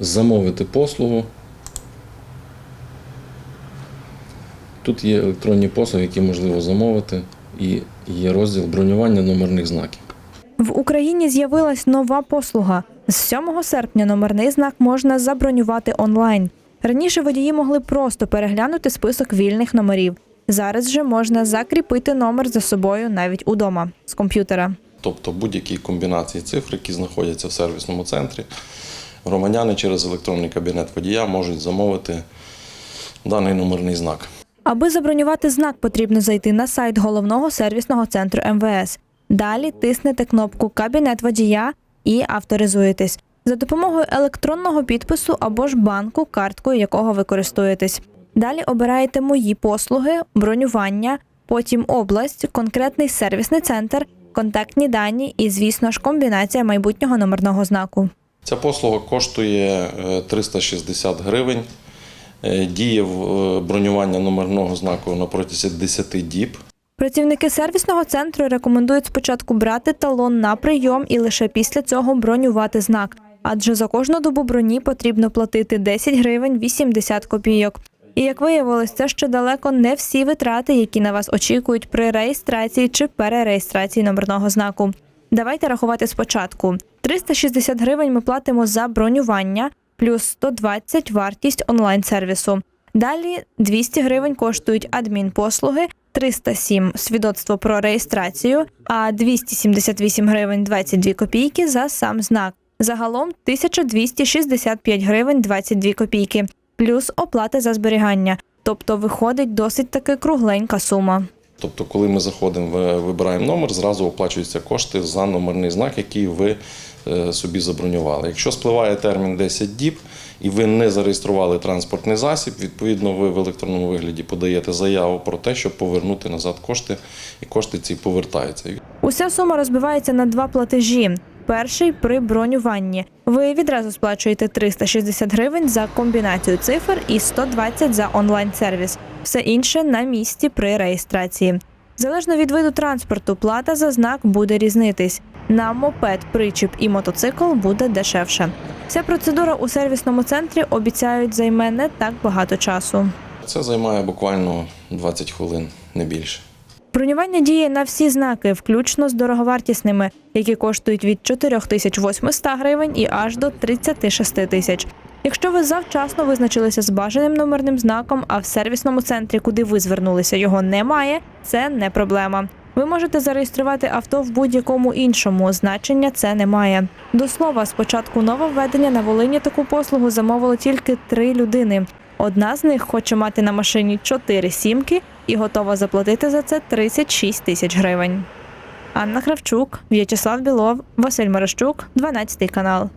замовити послугу. Тут є електронні послуги, які можливо замовити, і є розділ бронювання номерних знаків. В Україні з'явилась нова послуга. З 7 серпня номерний знак можна забронювати онлайн. Раніше водії могли просто переглянути список вільних номерів. Зараз же можна закріпити номер за собою навіть удома з комп'ютера. Тобто будь-які комбінації цифр, які знаходяться в сервісному центрі, громадяни через електронний кабінет водія можуть замовити даний номерний знак. Аби забронювати знак, потрібно зайти на сайт головного сервісного центру МВС. Далі тиснете кнопку Кабінет водія і авторизуєтесь за допомогою електронного підпису або ж банку, карткою якого ви користуєтесь. Далі обираєте мої послуги, бронювання, потім область, конкретний сервісний центр, контактні дані і, звісно ж, комбінація майбутнього номерного знаку. Ця послуга коштує е, 360 гривень. Е, Діє е, бронювання номерного знаку на протязі 10 діб. Працівники сервісного центру рекомендують спочатку брати талон на прийом і лише після цього бронювати знак. Адже за кожну добу броні потрібно платити 10 гривень 80 копійок. І як виявилось, це ще далеко не всі витрати, які на вас очікують при реєстрації чи перереєстрації номерного знаку. Давайте рахувати спочатку. 360 гривень ми платимо за бронювання, плюс 120 вартість онлайн-сервісу. Далі 200 гривень коштують адмінпослуги, 307 – свідоцтво про реєстрацію, а 278 гривень 22 копійки за сам знак. Загалом 1265 гривень 22 копійки, плюс оплата за зберігання. Тобто виходить досить таки кругленька сума. Тобто, коли ми заходимо, ви- вибираємо номер, зразу оплачуються кошти за номерний знак, який ви е, собі забронювали. Якщо спливає термін 10 діб і ви не зареєстрували транспортний засіб, відповідно, ви в електронному вигляді подаєте заяву про те, щоб повернути назад кошти, і кошти ці повертаються. Уся сума розбивається на два платежі. Перший при бронюванні. Ви відразу сплачуєте 360 гривень за комбінацію цифр і 120 за онлайн-сервіс. Все інше на місці при реєстрації. Залежно від виду транспорту, плата за знак буде різнитись. На мопед, причіп і мотоцикл буде дешевше. Ця процедура у сервісному центрі обіцяють займе не так багато часу. Це займає буквально 20 хвилин, не більше. Бронювання діє на всі знаки, включно з дороговартісними, які коштують від 4800 гривень і аж до 36 тисяч. Якщо ви завчасно визначилися з бажаним номерним знаком, а в сервісному центрі, куди ви звернулися, його немає, це не проблема. Ви можете зареєструвати авто в будь-якому іншому. Значення це не має. До слова, з початку нововведення на Волині таку послугу замовили тільки три людини. Одна з них хоче мати на машині чотири сімки і готова заплатити за це 36 тисяч гривень. Анна Кравчук, В'ячеслав Білов, Василь Марищук, 12 канал.